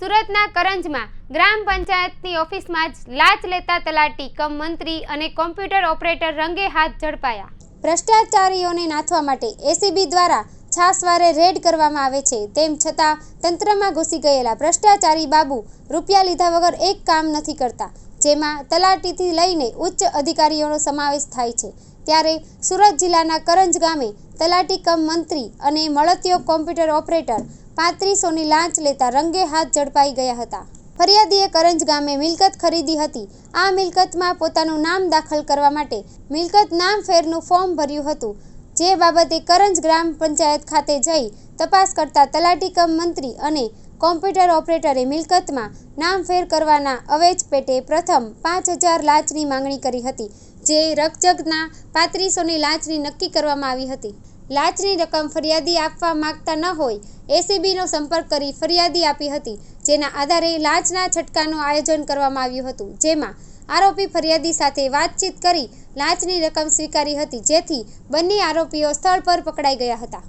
સુરતના કરંજમાં ગ્રામ પંચાયતની ઓફિસમાં જ લાંચ લેતા તલાટી કમ મંત્રી અને કોમ્પ્યુટર ઓપરેટર રંગે હાથ ઝડપાયા. ભ્રષ્ટાચારીઓને નાથવા માટે એસીબી દ્વારા છાસવારે રેડ કરવામાં આવે છે, તેમ છતાં તંત્રમાં ઘૂસી ગયેલા ભ્રષ્ટાચારી બાબુ રૂપિયા લીધા વગર એક કામ નથી કરતા. જેમાં તલાટીથી લઈને ઉચ્ચ અધિકારીઓનો સમાવેશ થાય છે. ત્યારે સુરત જિલ્લાના કરંજ ગામે તલાટી કમ મંત્રી અને મળતિયો કોમ્પ્યુટર ઓપરેટર પાંત્રીસોની લાંચ લેતા રંગે હાથ ઝડપાઈ ગયા હતા. ફરિયાદીએ કરંજ ગામે મિલકત ખરીદી હતી. આ મિલકતમાં પોતાનું નામ દાખલ કરવા માટે મિલકત નામ ફેરનું ફોર્મ ભર્યું હતું. જે બાબતે કરંજ ગ્રામ પંચાયત ખાતે જઈ તપાસ કરતા તલાટી કમ મંત્રી અને કોમ્પ્યુટર ઓપરેટરે મિલકતમાં નામ ફેર કરવાના અવેજ પેટે પ્રથમ પાંચ હજાર લાંચની માંગણી કરી હતી, જે રકજગના પાંત્રીસોની લાંચની નક્કી કરવામાં આવી હતી. લાંચની રકમ ફરિયાદી આપવા માંગતા ન હોય, એસીબીનો સંપર્ક કરી ફરિયાદી આપી હતી, જેના આધારે લાંચના છટકાનું આયોજન કરવામાં આવ્યું હતું. જેમાં આરોપી ફરિયાદી સાથે વાતચીત કરી લાંચની રકમ સ્વીકારી હતી, જેથી બંને આરોપીઓ સ્થળ પર પકડાઈ ગયા હતા.